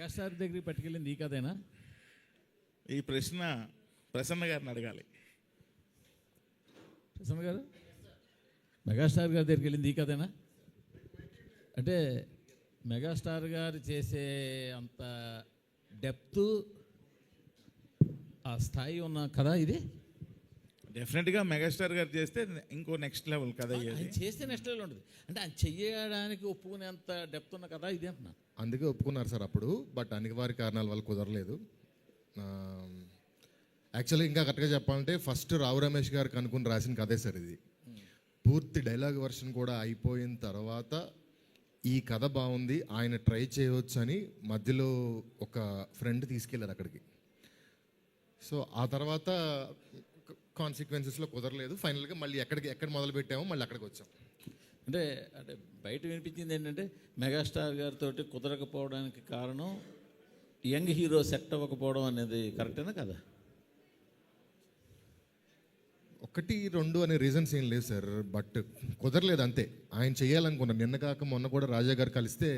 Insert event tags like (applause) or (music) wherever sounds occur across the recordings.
Megastar దగ్గరికి పట్టుకెళ్ళింది ఈ కథేనా? ఈ ప్రశ్న ప్రసన్న గారిని అడగాలి. ప్రసన్న గారు? మెగాస్టార్ గారి దగ్గరికి వెళ్ళింది ఈ కథేనా? అంటే మెగాస్టార్ గారు చేసే అంత డెప్త్ ఆ స్థాయి ఉన్న కథ ఇది? డెఫినెట్గా మెగాస్టార్ గారు చేస్తే ఇంకో నెక్స్ట్ లెవెల్ కథ అయ్యేది. ఆయన చేస్తే నెక్స్ట్ లెవెల్ ఉంటుంది. అంటే ఆయన చెయ్యడానికి ఒప్పుకునేంత డెప్త్ ఉన్న కథ ఇది అంటున్నా. అందుకే ఒప్పుకున్నారు సార్ అప్పుడు బట్ అనివార్య కారణాల వల్ల కుదరలేదు. యాక్చువల్లీ ఇంకా కరెక్ట్గా చెప్పాలంటే ఫస్ట్ రావు రమేష్ గారికి అనుకుని రాసిన కథే సార్ ఇది. పూర్తి డైలాగ్ వర్షన్ కూడా అయిపోయిన తర్వాత ఈ కథ బాగుంది ఆయన ట్రై చేయవచ్చు అని మధ్యలో ఒక ఫ్రెండ్ తీసుకెళ్ళారు అక్కడికి. సో ఆ తర్వాత కాన్సిక్వెన్సెస్లో కుదరలేదు. ఫైనల్గా మళ్ళీ ఎక్కడికి ఎక్కడ మొదలు పెట్టామో మళ్ళీ అక్కడికి వచ్చాం. అంటే అంటే బయట వినిపించింది ఏంటంటే మెగాస్టార్ గారితో కుదరకపోవడానికి కారణం యంగ్ హీరో సెట్ అవ్వకపోవడం అనేది కరెక్టేనా కదా? ఒకటి రెండు అనే రీజన్స్ ఏం లేవు సార్. బట్ కుదరలేదు అంతే. ఆయన చేయాలనుకున్నాను నిన్న కాక మొన్న కూడా రాజా గారు కలిస్తే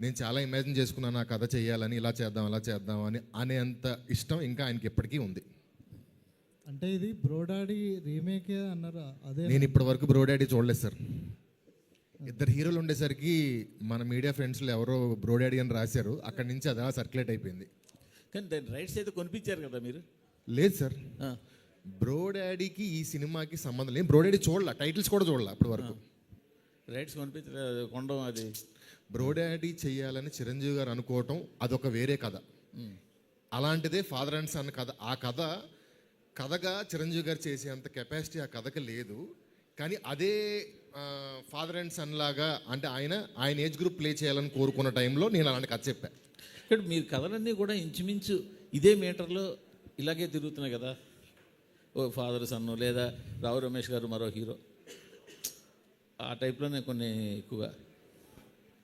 నేను చాలా ఇమాజిన్ చేసుకున్నాను ఆ కథ చేయాలని ఇలా చేద్దాం అలా చేద్దాం అని అనేంత ఇష్టం ఇంకా ఆయనకి ఎప్పటికీ ఉంది. అంటే ఇది బ్రోడాడీ రీమేకే అన్నారు? అదే నేను ఇప్పటి వరకు బ్రోడాడీ చూడలేదు సార్ ఇద్దరు హీరోలు ఉండేసరికి మన మీడియా ఫ్రెండ్స్లో ఎవరో బ్రోడాడీ అని రాశారు. అక్కడి నుంచి అదా సర్క్యులేట్ అయిపోయింది. కానీ దాని రైట్స్ అయితే కొనిపించారు కదా మీరు? లేదు సార్ ఆ, బ్రోడాడీకి ఈ సినిమాకి సంబంధం లేదు. బ్రోడాడీ చూడాల టైటిల్స్ కూడా చూడాల అప్పటి వరకు. రైట్స్ కొనిపించారు కొండం అది. బ్రోడాడీ చేయాలని చిరంజీవి గారు అనుకోవటం అదొక వేరే కథ. అలాంటిదే ఫాదర్ అండ్ సన్ కథ. ఆ కథ కథగా చిరంజీవి గారు చేసేంత కెపాసిటీ ఆ కథకి లేదు. కానీ అదే ఫాదర్ అండ్ సన్ లాగా అంటే ఆయన ఆయన ఏజ్ గ్రూప్ ప్లే చేయాలని కోరుకున్న టైంలో నేను అలాంటి కథ చెప్పాను ఇక్కడ మీరు కథలన్నీ కూడా ఇంచుమించు ఇదే మీటర్లో ఇలాగే తిరుగుతున్నాయి కదా. ఓ ఫాదర్ సన్ను లేదా రావు రమేష్ గారు మరో హీరో. ఆ టైప్లోనే కొన్ని ఎక్కువగా.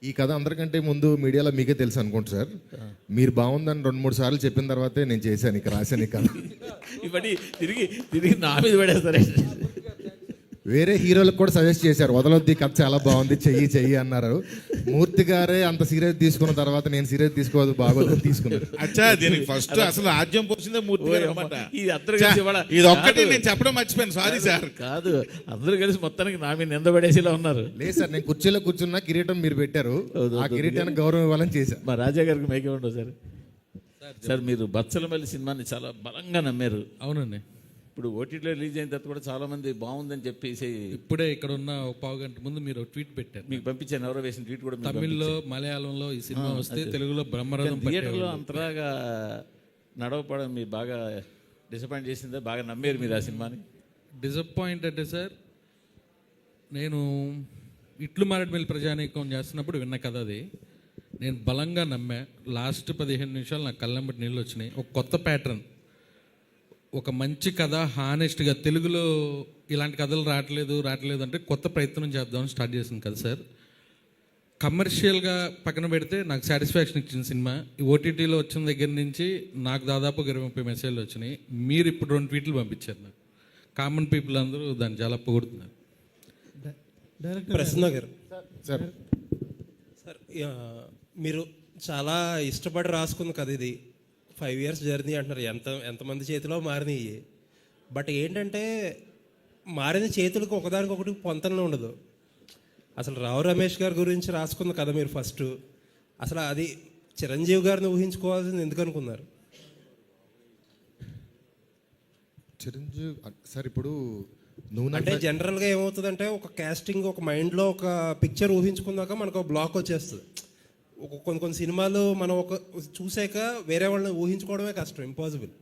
ఈ కథ అందరికంటే ముందు మీడియాలో మీకే తెలుసు అనుకుంటా సార్. మీరు బాగుందని రెండు మూడు సార్లు చెప్పిన తర్వాతే నేను చేశాను ఇక రాశాను ఈ కథ (laughs) ఇవన్నీ తిరిగి తిరిగి నా మీద పడేస్తారే. వేరే హీరోలకు కూడా సజెస్ట్ చేశారు. వదలొద్ది కథ చాలా బాగుంది చెయ్యి చెయ్యి అన్నారు. మూర్తి గారే అంత సీరియస్ తీసుకున్న తర్వాత నేను సీరియస్ తీసుకోవద్దు బాగోదు తీసుకున్నారు. అచ్చా దీనికి ఫస్ట్ అసలు ఆద్యం పోసిందే మూర్తి అందరు కలిసి ఇవాళ ఇది ఒక్కటి. నేను చెప్పడం మర్చిపోయాను సారీ సార్ కాదు అందరూ కలిసి మొత్తానికి నా మీద నింద పడేసేలా ఉన్నారు. లేదు సార్ నేను కుర్చీలో కూర్చున్న కిరీటం మీరు పెట్టారు. ఆ కిరీటానికి గౌరవం ఇవ్వాలని చేశాను మా రాజా గారికి మైకే ఉండవు సార్ సార్ మీరు బచ్చలమల్లి సినిమాని చాలా బలంగా నమ్మారు. అవునండి. ఇప్పుడు ఓటీటీలో రిలీజ్ అయిన తర్వాత కూడా చాలా మంది బాగుందని చెప్పేసి ఇప్పుడే ఇక్కడ ఉన్న ఒక పావు గంట ముందు మీరు ట్వీట్ పెట్టారు. మీకు పంపించాను ఎవరో వేసిన ట్వీట్ కూడా తమిళ్ళో మలయాళంలో ఈ సినిమా వస్తే తెలుగులో బ్రహ్మరథం. థియేటర్లో అంతలాగా నడవపడం మీరు బాగా డిసప్పాయింట్ చేసిందే? బాగా నమ్మారు మీరు ఆ సినిమాని? డిసప్పాయింట్ అంటే సార్ నేను ఇట్లు మారేడుమిల్లి ప్రజానీకం చేస్తున్నప్పుడు విన్న కథ అది. నేను బలంగా నమ్మా లాస్ట్ పదిహేను నిమిషాలు నాకు కళ్ళంబటి నీళ్ళు వచ్చినాయి. ఒక కొత్త ప్యాటర్న్ ఒక మంచి కథ హానెస్ట్గా తెలుగులో ఇలాంటి కథలు రావట్లేదు రావట్లేదు అంటే కొత్త ప్రయత్నం చేద్దామని స్టార్ట్ చేసింది కదా సార్. కమర్షియల్గా పక్కన పెడితే నాకు సాటిస్ఫాక్షన్ ఇచ్చిన సినిమా. ఈ ఓటీటీలో వచ్చిన దగ్గర నుంచి నాకు దాదాపు ఇరవై ముప్పై మెసేజ్లు వచ్చినాయి. మీరు ఇప్పుడు రెండు ట్వీట్లు పంపించారు నాకు. కామన్ పీపుల్ అందరూ దాన్ని చాలా పొగుడుతున్నారు. డైరెక్టర్ ప్రసన్న గారు. సార్ సార్ మీరు చాలా ఇష్టపడి రాసుకుంది కదా ఇది. ఫైవ్ ఇయర్స్ జర్నీ అంటున్నారు. ఎంత ఎంతమంది చేతిలో మారినాయి బట్ ఏంటంటే మారిన చేతులకు ఒకదానికొకటి పొంతనలో ఉండదు. అసలు రావు రమేష్ గారి గురించి రాసుకుంది కదా మీరు ఫస్ట్. అసలు అది చిరంజీవి గారిని ఊహించుకోవాల్సింది ఎందుకు అనుకున్నారు? చిరంజీవి సార్ ఇప్పుడు నువ్వు అంటే జనరల్గా ఏమవుతుందంటే ఒక కాస్టింగ్ ఒక మైండ్లో ఒక పిక్చర్ ఊహించుకున్నాక మనకు ఒక బ్లాక్ వచ్చేస్తుంది. కొన్ని కొన్ని సినిమాలు మనం ఒక చూసాక వేరే వాళ్ళని ఊహించుకోవడమే కష్టం ఇంపాసిబుల్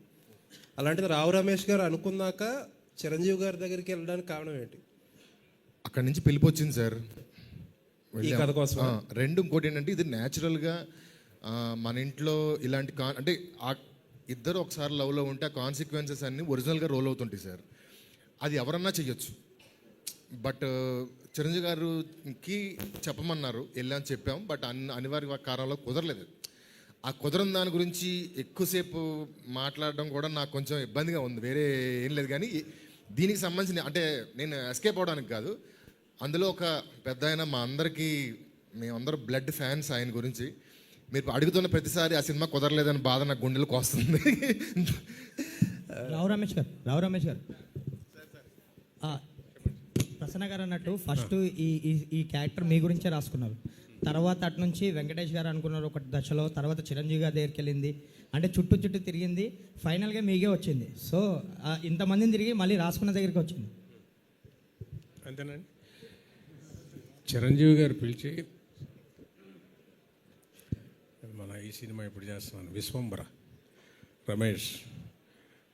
అలాంటిది రావు రమేష్ గారు అనుకున్నాక చిరంజీవి గారి దగ్గరికి వెళ్ళడానికి కారణం ఏంటి? అక్కడి నుంచి పిలిపి వచ్చింది సార్. ఈ కథ కోసం రెండు ఇంకోటి ఏంటంటే ఇది న్యాచురల్గా మన ఇంట్లో ఇలాంటి కా అంటే ఆ ఇద్దరు ఒకసారి లవ్లో ఉంటే ఆ కాన్సిక్వెన్సెస్ అన్ని ఒరిజినల్గా రోల్ అవుతుంటాయి సార్. అది ఎవరన్నా చెయ్యొచ్చు. బట్ చిరంజీవి గారికి చెప్పమన్నారు వెళ్ళాం చెప్పాం బట్ అన్ని అనివార్య కారణంలో కుదరలేదు. ఆ కుదరని దాని గురించి ఎక్కువసేపు మాట్లాడడం కూడా నాకు కొంచెం ఇబ్బందిగా ఉంది. వేరే ఏం లేదు కానీ దీనికి సంబంధించిన అంటే నేను ఎస్కేప్ అవడానికి కాదు అందులో ఒక పెద్ద ఆయన మా అందరికీ మేమందరూ బ్లడ్ ఫ్యాన్స్ ఆయన గురించి. మీరు అడుగుతున్న ప్రతిసారి ఆ సినిమా కుదరలేదని బాధ నాకు గుండెలకు వస్తుంది. రావు రమేష్ గారు రావు రమేష్ గారు. ప్రసన్న గారు అన్నట్టు ఫస్ట్ ఈ ఈ ఈ క్యారెక్టర్ మీ గురించే రాసుకున్నారు. తర్వాత అటు నుంచి వెంకటేష్ గారు అనుకున్నారు ఒక దశలో తర్వాత చిరంజీవి గారి దగ్గరికి వెళ్ళింది. అంటే చుట్టూ చుట్టూ తిరిగింది. ఫైనల్గా మీకే వచ్చింది. సో ఇంతమందిని తిరిగి మళ్ళీ రాసుకున్న దగ్గరికి వచ్చింది. అంతేనండి. చిరంజీవి గారు పిలిచి మన ఈ సినిమా ఇప్పుడు చేస్తున్నాను విశ్వంబర. రమేష్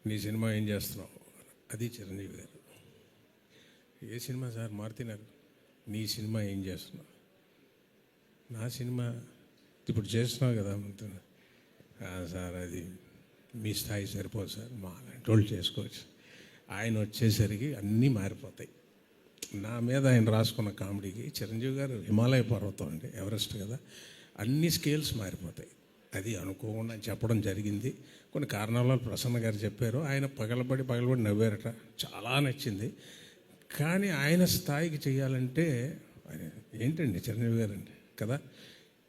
నీ సినిమా ఏం చేస్తున్నావు? అది చిరంజీవి గారు. ఏ సినిమా సార్? మారుతున్నారు నీ సినిమా ఏం చేస్తున్నావు? నా సినిమా ఇప్పుడు చేస్తున్నావు కదా అంటున్నా. సార్ అది మీ స్థాయి సరిపోదు సార్. మా అలాంటి వాళ్ళు చేసుకోవచ్చు. ఆయన వచ్చేసరికి అన్నీ మారిపోతాయి. నా మీద ఆయన రాసుకున్న కామెడీకి చిరంజీవి గారు హిమాలయ పర్వతం అండి ఎవరెస్ట్ కదా అన్ని స్కేల్స్ మారిపోతాయి. అది అనుకోకుండా చెప్పడం జరిగింది. కొన్ని కారణాల వల్ల ప్రసన్న గారు చెప్పారు. ఆయన పగలబడి పగలబడి నవ్వారట. చాలా నచ్చింది. కానీ ఆయన స్థాయికి చేయాలంటే ఏంటండి చిరంజీవి గారు అండి కదా?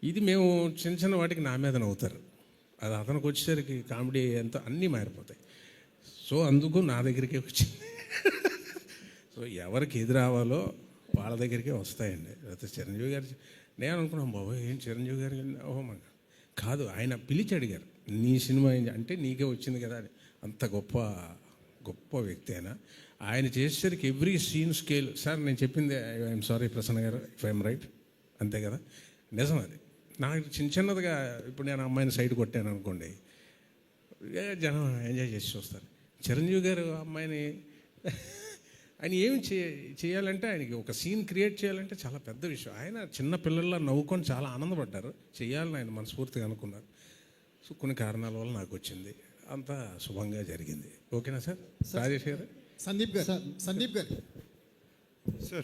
ఇది మేము చిన్న చిన్న వాటికి నా మీద నవ్వుతారు. అది అతనికి వచ్చేసరికి కామెడీ ఎంత అన్నీ మారిపోతాయి. సో అందుకు నా దగ్గరికే వచ్చింది. సో ఎవరికి ఎదురు రావాలో వాళ్ళ దగ్గరికే వస్తాయండి. లేకపోతే చిరంజీవి గారు నేను అనుకున్నాను బాబు ఏం చిరంజీవి గారు ఓహో కాదు ఆయన పిలిచి అడిగారు. నీ సినిమా అంటే నీకే వచ్చింది కదా అని. అంత గొప్ప గొప్ప వ్యక్తి అయినా ఆయన చేసేసరికి ఎవ్రీ సీన్ స్కేల్. సార్ నేను చెప్పింది ఐఎమ్ సారీ ప్రసన్న గారు ఇఫ్ ఐఎమ్ రైట్ అంతే కదా? నిజం అది. నాకు చిన్న చిన్నదిగా ఇప్పుడు నేను అమ్మాయిని సైడ్ కొట్టాను అనుకోండి జనం ఎంజాయ్ చేసి చూస్తారు. చిరంజీవి గారు అమ్మాయిని ఆయన ఏమి చే చేయాలంటే ఆయనకి ఒక సీన్ క్రియేట్ చేయాలంటే చాలా పెద్ద విషయం. ఆయన చిన్న పిల్లల్లో నవ్వుకొని చాలా ఆనందపడ్డారు. చేయాలని ఆయన మనస్ఫూర్తిగా అనుకున్నారు. సో కొన్ని కారణాల వల్ల నాకు వచ్చింది. అంతా శుభంగా జరిగింది. ఓకేనా సార్ రాజేష్ గారు? సందీప్ గారు సందీప్ గారు.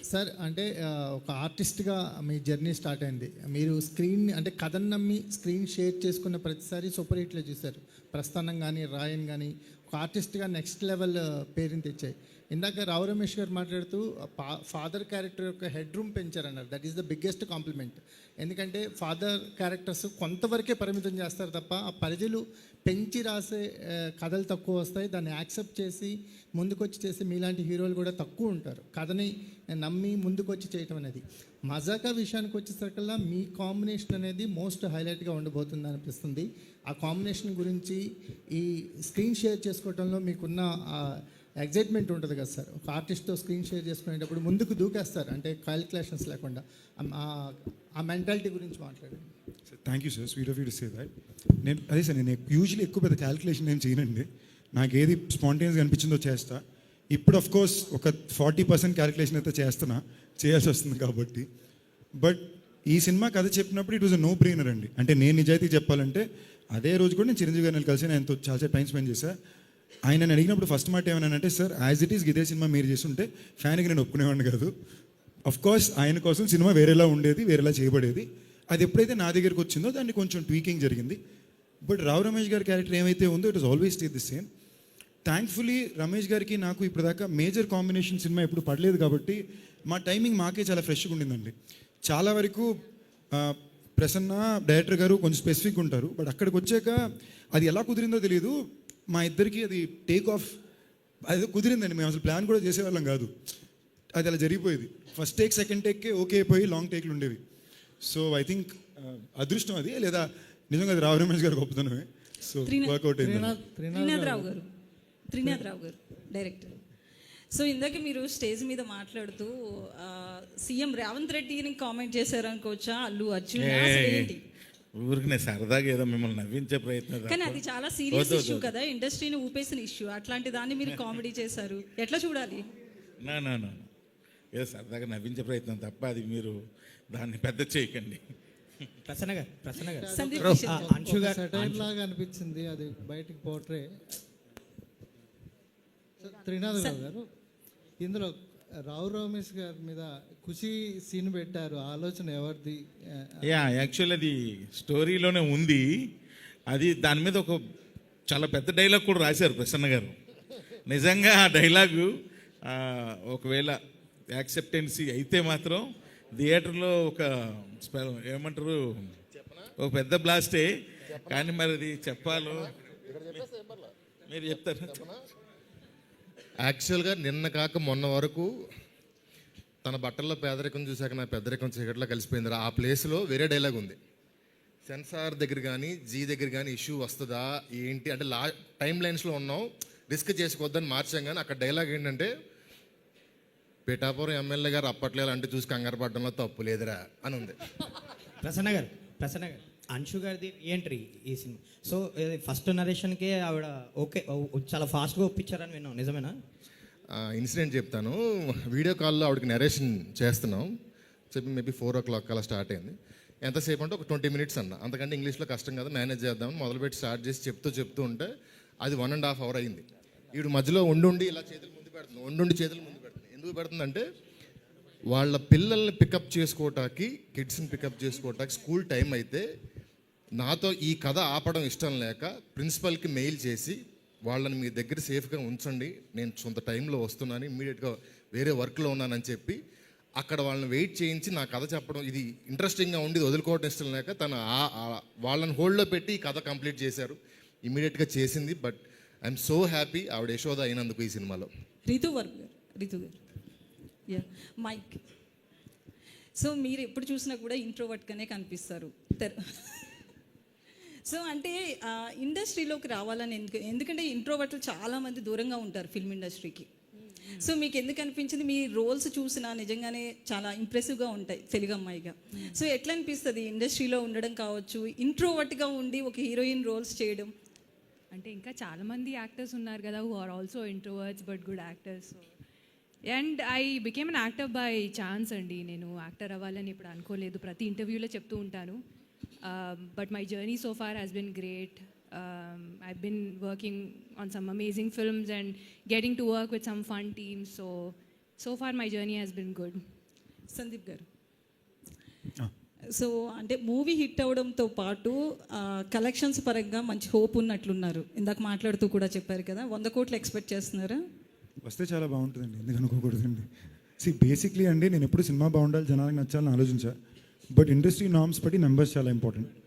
సార్. అంటే ఆ, ఒక ఆర్టిస్ట్గా మీ జర్నీ స్టార్ట్ అయింది. మీరు స్క్రీన్ అంటే కథను నమ్మి స్క్రీన్ షేర్ చేసుకున్న ప్రతిసారి సూపర్ హిట్లో చూశారు. ప్రస్థానం కానీ రాయన్ కానీ ఒక ఆర్టిస్ట్గా నెక్స్ట్ లెవెల్ పేరుని తెచ్చాయి. ఇందాక రావు రమేష్ గారు మాట్లాడుతూ uh, ఫాదర్ క్యారెక్టర్ యొక్క head room పెంచారన్నారు. That is the biggest compliment ఎందుకంటే ఫాదర్ క్యారెక్టర్స్ కొంతవరకే పరిమితం చేస్తారు తప్ప ఆ పరిధులు పెంచి రాసే uh, కథలు తక్కువ వస్తాయి. దాన్ని యాక్సెప్ట్ చేసి ముందుకొచ్చి చేసి మీలాంటి హీరోలు కూడా తక్కువ ఉంటారు. కథని నమ్మి ముందుకొచ్చి చేయటం అనేది. మజాకా విషయానికి వచ్చేసరికల్లా మీ కాంబినేషన్ అనేది మోస్ట్ హైలైట్గా ఉండబోతుంది అనిపిస్తుంది. ఆ కాంబినేషన్ గురించి ఈ స్క్రీన్ షేర్ చేసుకోవడంలో మీకున్న ఎగ్జైట్మెంట్ ఉంటుంది కదా సార్. ఒక ఆర్టిస్ట్తో స్క్రీన్ షేర్ చేసుకునేటప్పుడు ముందుకు దూకేస్తారు. అంటే క్యాలిక్యులేషన్స్ లేకుండా. ఆ- మెంటాలిటీ గురించి మాట్లాడండి. Thank you sir sweet of you to say that నేను అదే సార్ నేను యూజువల్లీ ఎక్కువ పెద్ద క్యాలిక్యులేషన్ నేను చేయనండి. నాకు ఏది స్పాంటేనియస్గా అనిపించిందో చేస్తా. ఇప్పుడు ఆఫ్ కోర్స్ ఒక ఫార్టీ పర్సెంట్ క్యాలిక్యులేషన్ అయితే చేస్తున్నా. చేయాల్సి వస్తుంది కాబట్టి. బట్ ఈ సినిమా కథ చెప్పినప్పుడు ఇట్ వాజ్ నో బ్రెయినర్ అండి. అంటే నేను నిజాయితీ చెప్పాలంటే అదే రోజు కూడా నేను చిరంజీవి గారిని కలిసి ఆయనతో చాలా టైం స్పెండ్ చేశా. ఆయన అడిగినప్పుడు ఫస్ట్ మాట ఏమన్నానంటే సార్ యాజ్ ఇట్ ఈస్ ఇదే సినిమా మీరు చేస్తుంటే ఫ్యాన్కి నేను ఒప్పుకునేవాడిని కాదు. అఫ్ కోర్స్ ఆయన కోసం సినిమా వేరేలా ఉండేది వేరేలా చేయబడేది. అది ఎప్పుడైతే నా దగ్గరికి వచ్చిందో దాన్ని కొంచెం ట్వీకింగ్ జరిగింది. బట్ రావు రమేష్ గారి క్యారెక్టర్ ఏమైతే ఉందో it is always stay the same thankfully Ramesh గారికి నాకు ఇప్పటిదాకా మేజర్ కాంబినేషన్ సినిమా ఎప్పుడు పడలేదు కాబట్టి మా టైమింగ్ మాకే చాలా ఫ్రెష్గా ఉండిందండి. చాలా వరకు ప్రసన్న డైరెక్టర్ గారు కొంచెం స్పెసిఫిక్ ఉంటారు. బట్ అక్కడికి వచ్చాక అది ఎలా కుదిరిందో తెలియదు. మా ఇద్దరికి అది టేక్ ఆఫ్ అది కుదిరిందండి. మేము అసలు ప్లాన్ కూడా చేసేవాళ్ళం కాదు. అది అలా జరిగిపోయేది. ఫస్ట్ టేక్ సెకండ్ టేక్కే ఓకే అయిపోయి లాంగ్ టేక్లు ఉండేవి. సో ఐ థింక్ అదృష్టం అది. లేదా నిజంగా అది రావు రమేష్ గారు గొప్పతనమే. సో వర్కౌట్ అయింది త్రినాథ్ త్రినాథ్ త్రినాథ్ రావు గారు డైరెక్టర్. సో ఇందాక మీరు స్టేజ్ మీద మాట్లాడుతూ సీఎం రేవంత్ రెడ్డిని కామెంట్ చేశారు అనుకోవచ్చా? అల్లు అర్జున్ ఏంటి? సరదాగా ఏదో మిమ్మల్ని నవ్వించే ప్రయత్నం కానీ. అది చాలా సీరియస్ ఇష్యూ. కదా ఇండస్ట్రీని ఊపేసిన ఇష్యూ అట్లాంటి దాన్ని మీరు కామెడీ చేశారు. ఎట్లా చూడాలి? నా నా నా. ఏదో సరదాగా నవ్వించే ప్రయత్నం తప్ప అది మీరు దాన్ని పెద్ద చేయకండి. ప్రసన్న గారు. ప్రసన్న గారు. అంశు అనిపించింది అది బయటికి పోట్రే త్రినాథ్ రావు గారు. ఇందులో రావు రమేష్ గారి మీద ఖుషి సీన్ పెట్టారు. ఆలోచన ఎవరిది? యా యాక్చువల్ అది స్టోరీలోనే ఉంది. అది దాని మీద ఒక చాలా పెద్ద డైలాగ్ కూడా రాశారు ప్రసన్న గారు. నిజంగా ఆ డైలాగు ఒకవేళ యాక్సెప్టెన్సీ అయితే మాత్రం థియేటర్లో ఒక ఏమంటారు? ఒక పెద్ద బ్లాస్టే. కానీ మరి అది చెప్పాలో? మీరు చెప్తారు? యాక్చువల్గా నిన్న కాక మొన్న వరకు తన బట్టల్లో పేదరికం చూశాక నా పెద్దరికం చీకట్లో కలిసిపోయింది ఆ ప్లేస్లో వేరే డైలాగ్ ఉంది. సెన్సార్ దగ్గర కానీ జీ దగ్గర కానీ ఇష్యూ వస్తుందా ఏంటి? అంటే లా టైం లైన్స్లో ఉన్నాం. రిస్క్ చేసుకోవద్దని మార్చాం కానీ అక్కడ డైలాగ్ ఏంటంటే పిఠాపురం ఎమ్మెల్యే గారు అప్పట్లో అంటే చూసి కంగారు పడడంలో తప్పు లేదురా అని ఉంది. ప్రసన్న గారు ప్రసన్న గారు. అంశు గారిది ఏంట్రీ ఈ సినిమా. సో ఫస్ట్ నరేషన్కే ఆవిడ ఓకే ఓ- చాలా ఫాస్ట్గా ఒప్పించారని విన్నాం. నిజమేనా? ఇన్సిడెంట్ చెప్తాను. వీడియో కాల్లో ఆవిడకి నరేషన్ చేస్తున్నాం. చెప్పి మేబీ ఫోర్ ఓ క్లాక్ అలా స్టార్ట్ అయింది. ఎంతసేపు అంటే ఒక ట్వంటీ మినిట్స్ అన్న. అంతకంటే ఇంగ్లీష్లో కష్టం కదా మేనేజ్ చేద్దామని మొదలుపెట్టి స్టార్ట్ చేసి చెప్తూ చెప్తూ ఉంటే అది వన్ అండ్ హాఫ్ అవర్ అయింది. వీడు మధ్యలో ఉండుండి ఇలా చేతులు ముందు పెడుతుంది ఉండుండి చేతులు ముందు పెడుతుంది. ఎందుకు పెడుతుందంటే వాళ్ళ పిల్లల్ని పికప్ చేసుకోవటానికి కిడ్స్ని పికప్ చేసుకోవటానికి స్కూల్ టైం అయితే నాతో ఈ కథ ఆపడం ఇష్టం లేక ప్రిన్సిపల్కి మెయిల్ చేసి వాళ్ళని మీ దగ్గర సేఫ్గా ఉంచండి నేను సొంత టైంలో వస్తున్నాను ఇమ్మీడియట్గా వేరే వర్క్లో ఉన్నానని చెప్పి అక్కడ వాళ్ళని వెయిట్ చేయించి నా కథ చెప్పడం ఇది ఇంట్రెస్టింగ్గా ఉండి వదులుకోవడం ఇష్టం లేక తను వాళ్ళని హోల్డ్లో పెట్టి ఈ కథ కంప్లీట్ చేశారు. ఇమ్మీడియట్గా చేసింది బట్ ఐఎమ్ సో హ్యాపీ ఆవిడ యశోద అయినందుకు ఈ సినిమాలో. రితు వర్క్ రితు గారు. యా మైక్ సో మీరు ఎప్పుడు చూసినా కూడా ఇంట్రోవర్ట్గానే కనిపిస్తారు. సో అంటే ఇండస్ట్రీలోకి రావాలని ఎందుకు ఎందుకంటే ఇంట్రోవర్ట్లు చాలామంది దూరంగా ఉంటారు ఫిల్మ్ ఇండస్ట్రీకి. సో మీకు ఎందుకు అనిపించింది? మీ రోల్స్ చూసినా నిజంగానే చాలా ఇంప్రెసివ్గా ఉంటాయి తెలుగు అమ్మాయిగా. సో ఎట్లా అనిపిస్తుంది? ఇండస్ట్రీలో ఉండడం కావచ్చు ఇంట్రోవర్ట్గా ఉండి ఒక హీరోయిన్ రోల్స్ చేయడం. అంటే ఇంకా చాలా మంది యాక్టర్స్ ఉన్నారు కదా who are also introverts but good actors and I became an actor by chance అండి. నేను యాక్టర్ అవ్వాలని ఇప్పుడు అనుకోలేదు. ప్రతి ఇంటర్వ్యూలో చెప్తూ ఉంటాను. But my journey so far has been great I been working on some amazing films and getting to work with some fun teams so so far my journey has been good Sandeep garu. So అంటే movie hit అవడంతో పాటు collections పరంగా మంచి hope ఉన్నట్లున్నారు. ఇందాక మాట్లాడుతూ కూడా చెప్పారు కదా వంద కోట్లు ఎక్స్పెక్ట్ చేస్తున్నారా? వస్తే చాలా బాగుంటుందండి ఎందుకు అనుకోకూడదండి. సి బేసిక్లీ అండి నేను ఎప్పుడు సినిమా బాగుండాలి జనాలకు నచ్చాలని ఆలోచించా. బట్ ఇండస్ట్రీ నామ్స్ బట్టి నెంబర్స్ చాలా ఇంపార్టెంట్